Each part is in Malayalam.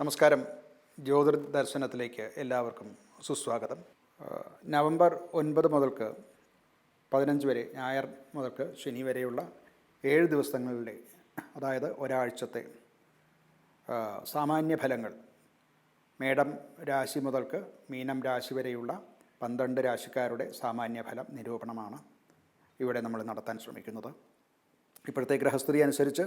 നമസ്കാരം. ജ്യോതിർ ദർശനത്തിലേക്ക് എല്ലാവർക്കും സുസ്വാഗതം. നവംബർ ഒൻപത് മുതൽക്ക് പതിനഞ്ച് വരെ ഞായർ മുതൽക്ക് ശനി വരെയുള്ള ഏഴ് ദിവസങ്ങളിലെ അതായത് ഒരാഴ്ചത്തെ സാമാന്യ ഫലങ്ങൾ. മേടം രാശി മുതൽക്ക് മീനം രാശി വരെയുള്ള പന്ത്രണ്ട് രാശിക്കാരുടെ സാമാന്യ ഫലം നിരൂപണമാണ് ഇവിടെ നമ്മൾ നടത്താൻ ശ്രമിക്കുന്നത്. ഇപ്പോഴത്തെ ഗ്രഹസ്ഥിതി അനുസരിച്ച്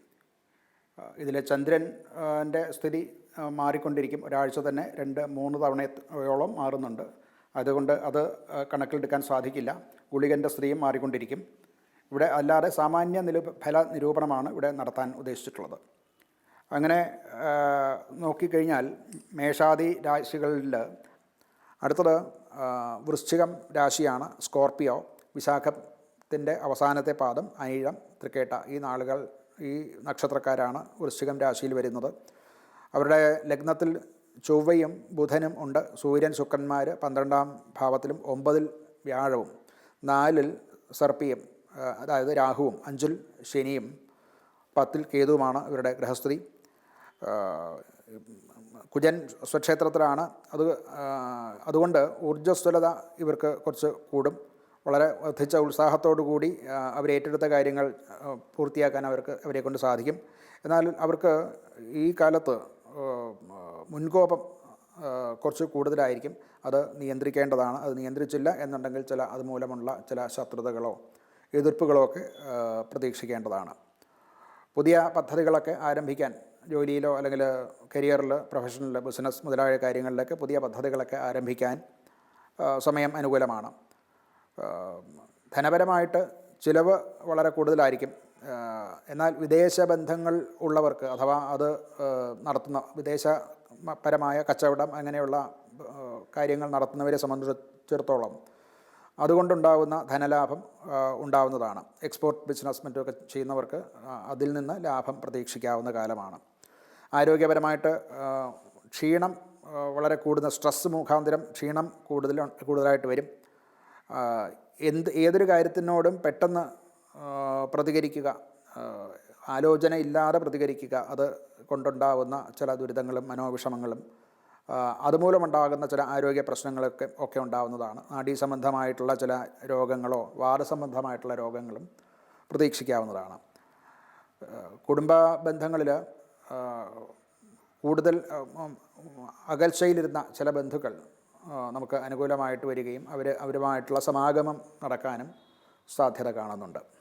ഇതിൽ ചന്ദ്രന്റെ സ്ഥിതി മാറിക്കൊണ്ടിരിക്കും. ഒരാഴ്ച തന്നെ രണ്ട് മൂന്ന് തവണയോളം മാറുന്നുണ്ട്. അതുകൊണ്ട് അത് കണക്കിലെടുക്കാൻ സാധിക്കില്ല. ഗുളികന്റെ സ്ഥിതിയും മാറിക്കൊണ്ടിരിക്കും. ഇവിടെ അല്ലാതെ സാമാന്യ നിരൂപ ഫല നിരൂപണമാണ് ഇവിടെ നടത്താൻ ഉദ്ദേശിച്ചിട്ടുള്ളത്. അങ്ങനെ നോക്കിക്കഴിഞ്ഞാൽ മേഷാദി രാശികളിൽ അടുത്തത് വൃശ്ചികം രാശിയാണ് സ്കോർപ്പിയോ വിശാഖത്തിന്റെ അവസാനത്തെ പാദം അനിഴം തൃക്കേട്ട. ഈ നാളുകൾ ഈ നക്ഷത്രക്കാരാണ് വൃശ്ചികം രാശിയിൽ വരുന്നത്. അവരുടെ ലഗ്നത്തിൽ ചൊവ്വയും ബുധനും ഉണ്ട്. സൂര്യൻ ശുക്രന്മാർ പന്ത്രണ്ടാം ഭാവത്തിലും ഒമ്പതിൽ വ്യാഴവും നാലിൽ സർപ്പിയും അതായത് രാഹുവും അഞ്ചിൽ ശനിയും പത്തിൽ കേതുവുമാണ് ഇവരുടെ ഗൃഹസ്ഥിതി. കുജൻ സ്വക്ഷേത്രത്തിലാണ്. അത് അതുകൊണ്ട് ഊർജസ്വലത ഇവർക്ക് കുറച്ച് കൂടും. വളരെ വർദ്ധിച്ച ഉത്സാഹത്തോടു കൂടി അവരേറ്റെടുത്ത കാര്യങ്ങൾ പൂർത്തിയാക്കാൻ അവർക്ക് അവരെ കൊണ്ട് സാധിക്കും. എന്നാൽ അവർക്ക് ഈ കാലത്ത് മുൻകോപം കുറച്ച് കൂടുതലായിരിക്കും. അത് നിയന്ത്രിക്കേണ്ടതാണ്. അത് നിയന്ത്രിച്ചില്ല എന്നുണ്ടെങ്കിൽ ചില അതുമൂലമുള്ള ചില ശത്രുതകളോ എതിർപ്പുകളോ ഒക്കെ പ്രതീക്ഷിക്കേണ്ടതാണ്. പുതിയ പദ്ധതികളൊക്കെ ആരംഭിക്കാൻ ജോലിയിലോ അല്ലെങ്കിൽ കരിയറിൽ പ്രൊഫഷണൽ ബിസിനസ് മുതലായ കാര്യങ്ങളിലൊക്കെ പുതിയ പദ്ധതികളൊക്കെ ആരംഭിക്കാൻ സമയം അനുകൂലമാണ്. ധനപരമായിട്ട് ചിലവ് വളരെ കൂടുതലായിരിക്കും. എന്നാൽ വിദേശ ബന്ധങ്ങൾ ഉള്ളവർക്ക് അഥവാ അത് നടത്തുന്ന വിദേശപരമായ കച്ചവടം അങ്ങനെയുള്ള കാര്യങ്ങൾ നടത്തുന്നവരെ സംബന്ധിച്ചിടത്തോളം അതുകൊണ്ടുണ്ടാകുന്ന ധനലാഭം ഉണ്ടാവുന്നതാണ്. എക്സ്പോർട്ട് ബിസിനസ് മറ്റുമൊക്കെ ചെയ്യുന്നവർക്ക് അതിൽ നിന്ന് ലാഭം പ്രതീക്ഷിക്കാവുന്ന കാലമാണ്. ആരോഗ്യപരമായിട്ട് ക്ഷീണം വളരെ കൂടുന്ന സ്ട്രെസ് മുഖാന്തരം ക്ഷീണം കൂടുതൽ കൂടുതലായിട്ട് വരും. എന്ത് ഏതൊരു കാര്യത്തിനോടും പെട്ടെന്ന് പ്രതികരിക്കുക ആലോചന ഇല്ലാതെ പ്രതികരിക്കുക അത് കൊണ്ടുണ്ടാകുന്ന ചില ദുരിതങ്ങളും മനോവിഷമങ്ങളും അതുമൂലമുണ്ടാകുന്ന ചില ആരോഗ്യ പ്രശ്നങ്ങളൊക്കെ ഒക്കെ ഉണ്ടാകുന്നതാണ് നാഡീ സംബന്ധമായിട്ടുള്ള ചില രോഗങ്ങളോ വാദ സംബന്ധമായിട്ടുള്ള രോഗങ്ങളും പ്രതീക്ഷിക്കാവുന്നതാണ്. കുടുംബ ബന്ധങ്ങളിൽ കൂടുതൽ അകൽച്ചയിലിരുന്ന ചില ബന്ധുക്കൾ നമുക്ക് അനുകൂലമായിട്ട് വരികയും അവർ അവരുമായിട്ടുള്ള സമാഗമം നടക്കാനും സാധ്യത കാണുന്നുണ്ട്.